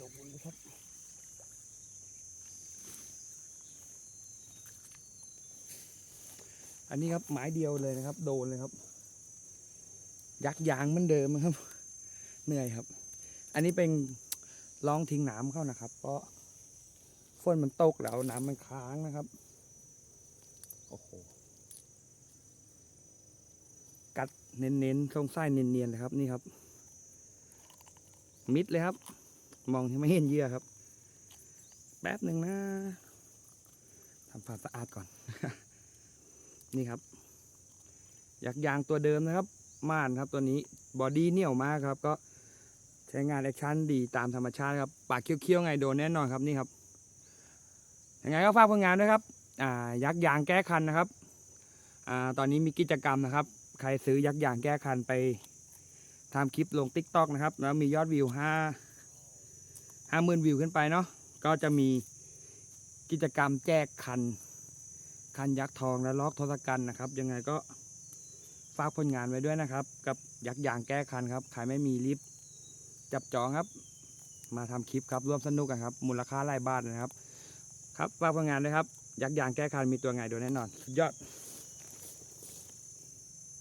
ดกเลยครับอันนี้ครับไม้เดียวเลยนะครับ โดนเลยครับ ยักยางเหมือนเดิมครับ เหนื่อยครับ อันนี้เป็นลองทิ้งน้ำเข้านะครับ เพราะฝนมันตกแล้วน้ำมันค้างนะครับโอ้โหกัดเน้นๆทรงไส้เนียนๆเลยครับนี่ครับ มิดเลยครับ มองที่ไม่เห็นเยื่อครับ แป๊บหนึ่งนะทำความสะอาดก่อน นี่ครับยักษ์ยางตัวเดิมนะครับ ม่านครับตัวนี้บอดี้เหนียวมากครับ ก็ใช้งานแอคชั่นดีตามธรรมชาติครับ ปากเคี้ยวๆไงโดนแน่นอนครับนี่ครับยังไงก็ฝากผลงานด้วยครับยักษ์ยางแก้คันนะครับอตอนนี้มีกิจกรรมนะครับ ใครซื้อยักษ์ยางแก้คันไป ทำคลิปลง t ิ k t o k นะครับ แล้วมียอดวิวห้าห้าหมื่นวิวขึ้นไปเนาะก็จะมีกิจกรรมแจกคัน คันยักษ์ทองและล็อกทศกัณฐ์นะครับ ยังไงก็ฝากผลงานไว้ด้วยนะครับ กับยักษ์ยางแก้คันครับใครไม่มีรีบจับจองครับ มาทำคลิปครับร่วมสนุกกันครับ มูลค่าหลายบาทนะครับ ครับฝากผลงานด้วยครับ ยักษ์ยางแก้คันมีตัวไงโดยแน่นอน สุดยอด